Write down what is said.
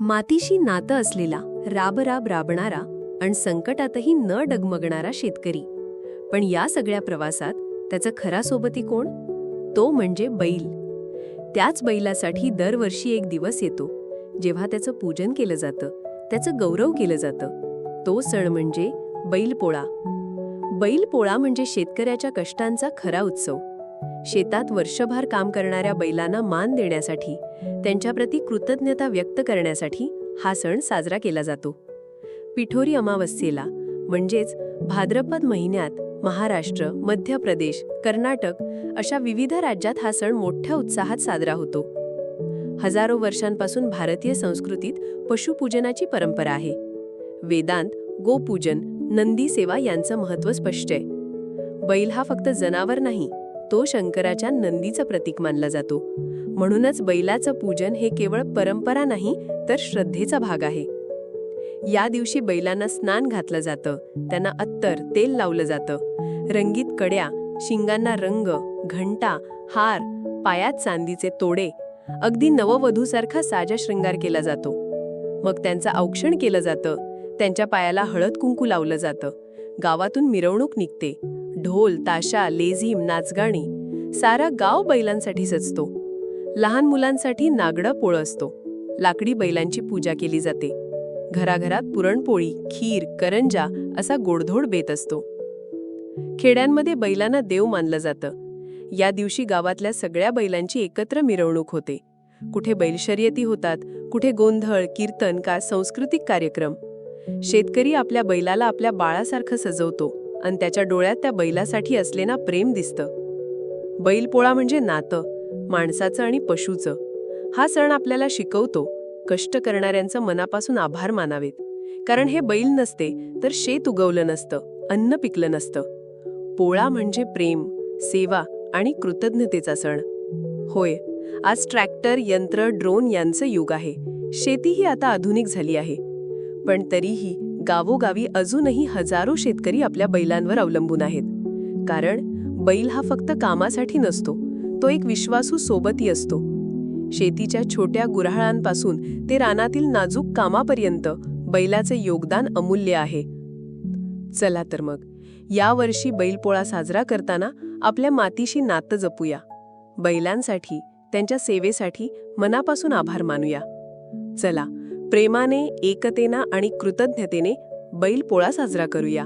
मातीशी नातं असलेला राब राब राबणारा आणि संकटातही न डगमगणारा शेतकरी. पण या सगळ्या प्रवासात त्याचा खरा सोबती कोण? तो म्हणजे बैल. त्याच बैलासाठी दरवर्षी एक दिवस येतो. जेव्हा त्याचं पूजन केलं जातं त्याचं गौरव केलं जातं. तो सण म्हणजे बैलपोळा. बैलपोळा म्हणजे शेतकऱ्याच्या कष्टांचा खरा उत्सव. शेतात वर्षभर काम करणाऱ्या बैलांना मान देण्यासाठी त्यांच्याप्रती कृतज्ञता व्यक्त करण्यासाठी हा सण साजरा केला जातो. पिठोरी अमावस्येला म्हणजेच भाद्रपद महिन्यात महाराष्ट्र मध्य प्रदेश कर्नाटक अशा विविध राज्यात हा सण मोठ्या उत्साहात साजरा होतो. हजारो वर्षांपासून भारतीय संस्कृतीत पशुपूजनाची परंपरा आहे. वेदांत गोपूजन नंदी सेवा यांचं महत्त्व स्पष्ट आहे. बैल हा फक्त जनावर नाही तो शंकराच्या नंदीचं प्रतीक मानला जातो. म्हणूनच बैलाचं पूजन हे केवळ परंपरा नाही तर श्रद्धेचा भाग आहे. या दिवशी बैलांना स्नान घातलं जातं त्यांना अत्तर तेल लावलं जातं. रंगीत कड्या शिंगांना रंग घंटा हार पायात चांदीचे तोडे अगदी नववधूसारखा साजा शृंगार केला जातो. मग त्यांचं औक्षण केलं जातं त्यांच्या पायाला हळद कुंकू लावलं जातं. गावातून मिरवणूक निघते. ढोल ताशा लेझीम नाचगाणी सारा गाव बैलांसाठी सजतो. लहान मुलांसाठी नागडं पोळ असतो. लाकडी बैलांची पूजा केली जाते. घराघरात पुरणपोळी खीर करंजा असा गोडधोड बेत असतो. खेड्यांमध्ये बैलांना देव मानलं जातं. या दिवशी गावातल्या सगळ्या बैलांची एकत्र मिरवणूक होते. कुठे बैलशर्यती होतात कुठे गोंधळ कीर्तन का सांस्कृतिक कार्यक्रम? शेतकरी आपल्या बैलाला आपल्या बाळासारखं सजवतो. आणि त्याच्या डोळ्यात त्या बैलासाठी असलेना प्रेम दिसतं. बैलपोळा म्हणजे नातं माणसाचं आणि पशूचं. हा सण आपल्याला शिकवतो कष्ट करणाऱ्यांचं मनापासून आभार मानावेत. कारण हे बैल नसते तर शेत उगवलं नसतं अन्न पिकलं नसतं. पोळा म्हणजे प्रेम सेवा आणि कृतज्ञतेचा सण. होय आज ट्रॅक्टर यंत्र ड्रोन यांचं युग आहे. शेतीही आता आधुनिक झाली आहे. पण तरीही गावोगावी अजूनही हजारो शेतकरी आपल्या बैलांवर अवलंबून आहेत. कारण बैल हा फक्त कामासाठी नसतो तो एक विश्वासू सोबती असतो. शेतीच्या छोट्या गुऱ्हाळांपासून ते रानातील नाजूक कामापर्यंत बैलाचे योगदान अमूल्य आहे. चला तर मग यावर्षी बैलपोळा साजरा करताना आपल्या मातीशी नातं जपूया. बैलांसाठी त्यांच्या सेवेसाठी मनापासून आभार मानूया. चला प्रेमाने एकतेना आणि कृतज्ञतेने बैलपोळा साजरा करूया.